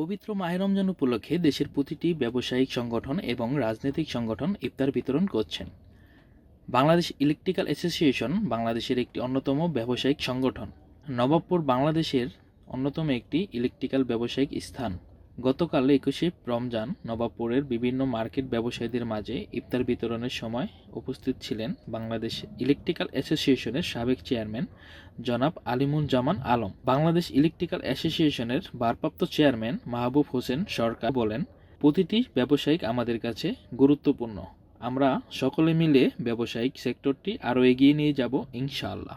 পবিত্র মাহে রমজান উপলক্ষে দেশের প্রতিটি ব্যবসায়িক সংগঠন এবং রাজনৈতিক সংগঠন ইফতার বিতরণ করছেন। বাংলাদেশ ইলেকট্রিক্যাল অ্যাসোসিয়েশন বাংলাদেশের একটি অন্যতম ব্যবসায়িক সংগঠন। নবাবপুর বাংলাদেশের অন্যতম একটি ইলেকট্রিক্যাল ব্যবসায়িক স্থান। গতকাল একুশে রমজান নবাবপুরের বিভিন্ন মার্কেট ব্যবসায়ীদের মাঝে ইফতার বিতরণের সময় উপস্থিত ছিলেন বাংলাদেশ ইলেকট্রিক্যাল অ্যাসোসিয়েশনের সাবেক চেয়ারম্যান জনাব আলিমুজ্জামান আলম। বাংলাদেশ ইলেকট্রিক্যাল অ্যাসোসিয়েশনের ভারপ্রাপ্ত চেয়ারম্যান মাহবুব হোসেন সরকার বলেন, প্রতিটি ব্যবসায়িক আমাদের কাছে গুরুত্বপূর্ণ। আমরা সকলে মিলে ব্যবসায়িক সেক্টরটি আরও এগিয়ে নিয়ে যাব ইনশাআল্লাহ।